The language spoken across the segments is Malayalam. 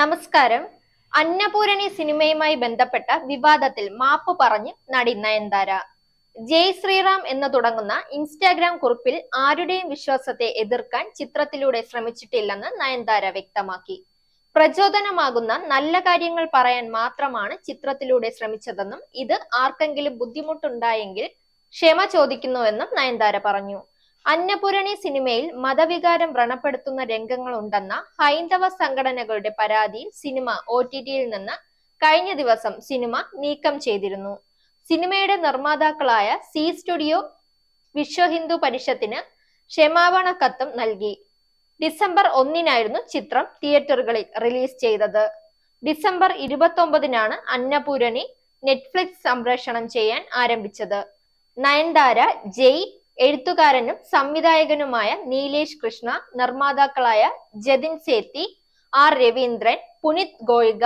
നമസ്കാരം. അന്നപൂരണി സിനിമയുമായി ബന്ധപ്പെട്ട വിവാദത്തിൽ മാപ്പ് പറഞ്ഞ് നടി നയൻതാര. ജയ് ശ്രീറാം എന്ന് തുടങ്ങുന്ന ഇൻസ്റ്റാഗ്രാം കുറിപ്പിൽ ആരുടെയും വിശ്വാസത്തെ എതിർക്കാൻ ചിത്രത്തിലൂടെ ശ്രമിച്ചിട്ടില്ലെന്ന് നയൻതാര വ്യക്തമാക്കി. പ്രചോദനമാകുന്ന നല്ല കാര്യങ്ങൾ പറയാൻ മാത്രമാണ് ചിത്രത്തിലൂടെ ശ്രമിച്ചതെന്നും ഇത് ആർക്കെങ്കിലും ബുദ്ധിമുട്ടുണ്ടായെങ്കിൽ ക്ഷമ ചോദിക്കുന്നുവെന്നും നയൻതാര പറഞ്ഞു. അന്നപൂരണി സിനിമയിൽ മതവികാരം വ്രണപ്പെടുത്തുന്ന രംഗങ്ങളുണ്ടെന്ന ഹൈന്ദവ സംഘടനകളുടെ പരാതിയിൽ സിനിമ ഒ നിന്ന് കഴിഞ്ഞ ദിവസം സിനിമ നീക്കം ചെയ്തിരുന്നു. സിനിമയുടെ നിർമ്മാതാക്കളായ സി സ്റ്റുഡിയോ വിശ്വ ഹിന്ദു പരിഷത്തിന് ക്ഷമാപണ കത്തും നൽകി. ഡിസംബർ ഒന്നിനായിരുന്നു ചിത്രം തിയേറ്ററുകളിൽ റിലീസ് ചെയ്തത്. ഡിസംബർ ഇരുപത്തി ഒമ്പതിനാണ് അന്നപൂരണി നെറ്റ്ഫ്ലിക്സ് സംപ്രേഷണം ചെയ്യാൻ ആരംഭിച്ചത്. നയൻതാര ജയ് എഴുത്തുകാരനും സംവിധായകനുമായ നീലേഷ് കൃഷ്ണ നിർമ്മാതാക്കളായ ജതിൻ സേത്തി ആർ രവീന്ദ്രൻ പുനിത് ഗോയിക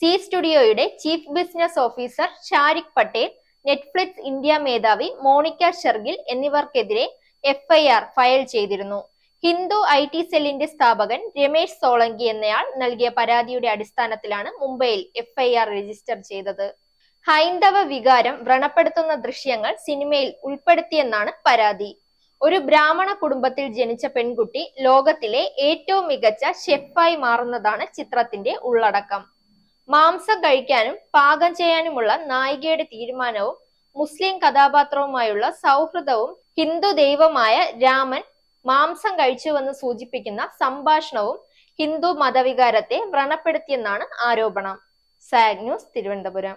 C സ്റ്റുഡിയോയുടെ chief business officer Shariq Patel Netflix India മേധാവി മോണിക്ക ഷെർഗിൽ എന്നിവർക്കെതിരെ എഫ്ഐആർ ഫയൽ ചെയ്തിരുന്നു. ഹിന്ദു ഐ ടി സെല്ലിന്റെ സ്ഥാപകൻ രമേശ് സോളങ്കി എന്നയാൾ നൽകിയ പരാതിയുടെ അടിസ്ഥാനത്തിലാണ് മുംബൈയിൽ എഫ്ഐആർ രജിസ്റ്റർ ചെയ്തത്. ഹൈന്ദവ വികാരം വ്രണപ്പെടുത്തുന്ന ദൃശ്യങ്ങൾ സിനിമയിൽ ഉൾപ്പെടുത്തിയെന്നാണ് പരാതി. ഒരു ബ്രാഹ്മണ കുടുംബത്തിൽ ജനിച്ച പെൺകുട്ടി ലോകത്തിലെ ഏറ്റവും മികച്ച ഷെഫായി മാറുന്നതാണ് ചിത്രത്തിന്റെ ഉള്ളടക്കം. മാംസം കഴിക്കാനും പാകം ചെയ്യാനുമുള്ള നായികയുടെ തീരുമാനവും മുസ്ലിം കഥാപാത്രവുമായുള്ള സൗഹൃദവും ഹിന്ദു ദൈവമായ രാമൻ മാംസം കഴിച്ചുവെന്ന് സൂചിപ്പിക്കുന്ന സംഭാഷണവും ഹിന്ദു മതവികാരത്തെ വ്രണപ്പെടുത്തിയെന്നാണ് ആരോപണം. സാഗ് ന്യൂസ് തിരുവനന്തപുരം.